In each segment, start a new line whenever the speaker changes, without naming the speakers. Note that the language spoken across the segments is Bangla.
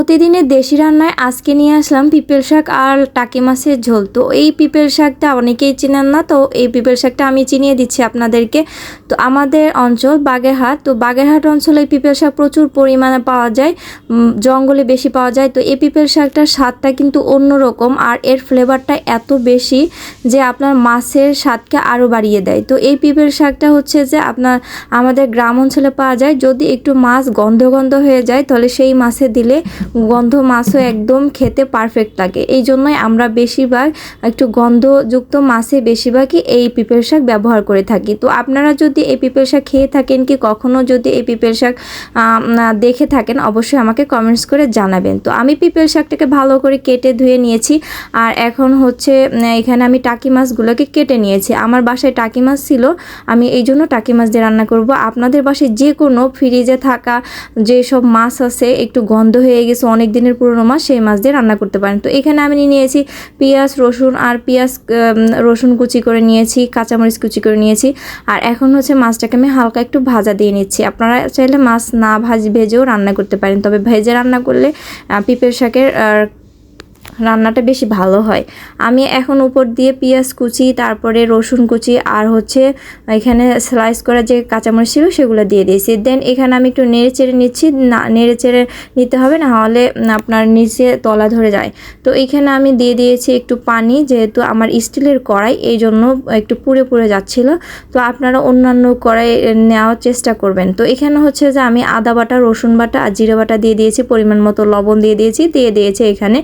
প্রতিদিনের দেশি রান্নায় আজকে নিয়ে আসলাম পিপেল শাক আর টাকি মাছের ঝোল। তো এই পিপেল শাকটা অনেকেই চেনেন না, তো এই পিপেল শাকটা আমি চিনিয়ে দিচ্ছি আপনাদেরকে। তো আমাদের অঞ্চল বাগেরহাট, তো বাগেরহাট অঞ্চলে পিপেল শাক প্রচুর পরিমাণে পাওয়া যায় জঙ্গলে বেশি পাওয়া যায়। তো এই পিপেল শাকটার স্বাদটা কিন্তু অন্যরকম আর এর ফ্লেভারটা এত বেশি যে আপনার মাছের স্বাদকে আরও বাড়িয়ে দেয়। তো এই পিপেল শাকটা হচ্ছে যে আপনার আমাদের গ্রাম অঞ্চলে পাওয়া যায়। যদি একটু মাছ গন্ধ গন্ধ হয়ে যায়, তাহলে সেই মাছে দিলে গন্ধ মাছও একদম খেতে পারফেক্ট লাগে। এই জন্যই আমরা বেশিরভাগ একটু গন্ধযুক্ত মাছে বেশিরভাগই এই পিপেল শাক ব্যবহার করে থাকি। তো আপনারা যদি এই পিপেল শাক খেয়ে থাকেন কি কখনো যদি এই পিপেল শাক দেখে থাকেন, অবশ্যই আমাকে কমেন্টস করে জানাবেন। তো আমি পিপেল শাকটাকে ভালো করে কেটে ধুয়ে নিয়েছি। আর এখন হচ্ছে এখানে আমি টাকি মাছগুলোকে কেটে নিয়েছি। আমার বাসায় টাকি মাছ ছিল, আমি এই জন্য টাকি মাছ দিয়ে রান্না করব। আপনাদের বাসায় যে কোনো ফ্রিজে থাকা যেসব মাছ আছে, একটু গন্ধ হয়ে গেছে অনেক দিনের পুরনো মাছ, সেই মাছ দিয়ে রান্না করতে পারেন। তো এখানে আমি নিয়ে নিয়েছি পেঁয়াজ, রসুন আর পেঁয়াজ রসুন কুচি করে নিয়েছি, কাঁচামরিচ কুচি করে নিয়েছি। আর এখন হচ্ছে মাছটাকে আমি হালকা একটু ভাজা দিয়ে নিচ্ছি। আপনারা চাইলে মাছ না ভাজ, ভেজেও রান্না করতে পারেন। তবে ভেজে রান্না করলে পিঁপের শাকের রান্নাটা বেশি ভালো হয়। আমি এখন উপর দিয়ে পেঁয়াজ কুচি, তারপরে রসুন কুচি আর হচ্ছে এখানে স্লাইস করা যে কাঁচামরিচ ছিল সেগুলো দিয়ে দিয়েছি। দেন এখানে আমি একটু নেড়ে চেড়ে নিচ্ছি, না, নেড়ে চেড়ে নিতে হবে, না হলে আপনার নিচে তলা ধরে যায়। তো এখানে আমি দিয়ে দিয়েছি একটু পানি, যেহেতু আমার স্টিলের কড়াই এই জন্য একটু পুড়ে পুড়ে যাচ্ছিল। তো আপনারা অন্যান্য কড়াই নেওয়ার চেষ্টা করবেন। তো এখানে হচ্ছে যে আমি আদা বাটা, রসুন বাটা আর জিরে বাটা দিয়ে দিয়েছি, পরিমাণ মতো লবণ দিয়ে দিয়েছি দিয়ে দিয়েছি এখানে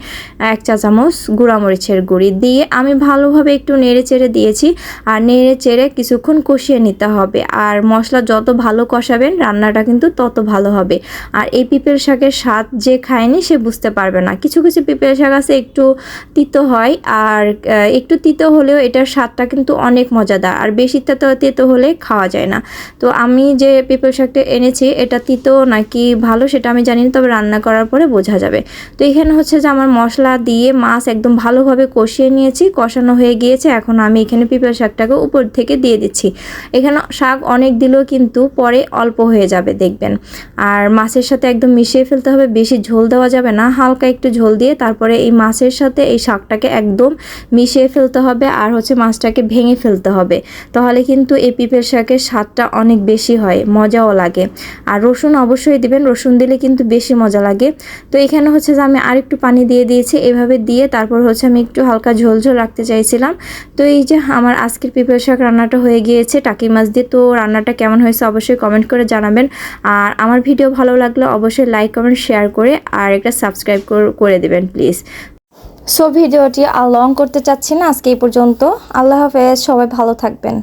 এক চা চামচ গুঁড়ামরিচের গুঁড়ি দিয়ে আমি ভালোভাবে একটু নেড়ে চেড়ে দিয়েছি। আর নেড়ে চেড়ে কিছুক্ষণ কষিয়ে নিতে হবে। আর মশলা যত ভালো কষাবেন, রান্নাটা কিন্তু তত ভালো হবে। আর এই পিঁপেল শাকের স্বাদ যে খায়নি সে বুঝতে পারবে না। কিছু কিছু পিঁপেল শাক আছে একটু তিতো হয়। আর একটু তিতো হলেও এটার স্বাদটা কিন্তু অনেক মজাদার। আর বেশি তিতো তিতো হলে খাওয়া যায় না। তো আমি যে পিঁপেল শাকটা এনেছি, এটা তিতো নাকি ভালো সেটা আমি জানি না, তবে রান্না করার পরে বোঝা যাবে। তো এখানে হচ্ছে যে আমার মশলা দিয়ে মাছ একদম ভালোভাবে কষিয়ে নিয়েছি, কষানো হয়ে গিয়েছে। এখন আমি এখানে পিঁপেল শাকটাকে উপর থেকে দিয়ে দিচ্ছি। এখানে শাক অনেক দিলেও কিন্তু পরে অল্প হয়ে যাবে, দেখবেন। আর মাছের সাথে একদম মিশিয়ে ফেলতে হবে, বেশি ঝোল দেওয়া যাবে না। হালকা একটু ঝোল দিয়ে তারপরে এই মাছের সাথে এই শাকটাকে একদম মিশিয়ে ফেলতে হবে আর হচ্ছে মাছটাকে ভেঙে ফেলতে হবে। তাহলে কিন্তু এই পিঁপেল শাকের স্বাদটা অনেক বেশি হয়, মজাও লাগে। আর রসুন অবশ্যই দিবেন, রসুন দিলে কিন্তু বেশি মজা লাগে। তো এখানে হচ্ছে যে আমি আরেকটু পানি দিয়ে দিয়েছি এভাবে দিয়ে তারপর হচ্ছে আমি একটু হালকা ঝোল ঝোল রাখতে চাইছিলাম। তো এই যে আমার আজকের পিঁপেল শাক রান্নাটা হয়ে গিয়েছে, টাকি মাছ দিয়ে। তো রান্নাটা কেমন হয়েছে অবশ্যই কমেন্ট করে জানাবেন। আর আমার ভিডিও ভালো লাগলে অবশ্যই লাইক কমেন্ট শেয়ার করে আর একটা সাবস্ক্রাইব করে দেবেন প্লিজ সো ভিডিওটি আর লং করতে চাচ্ছি না, আজকে এই পর্যন্ত। আল্লাহ হাফেজ, সবাই ভালো থাকবেন।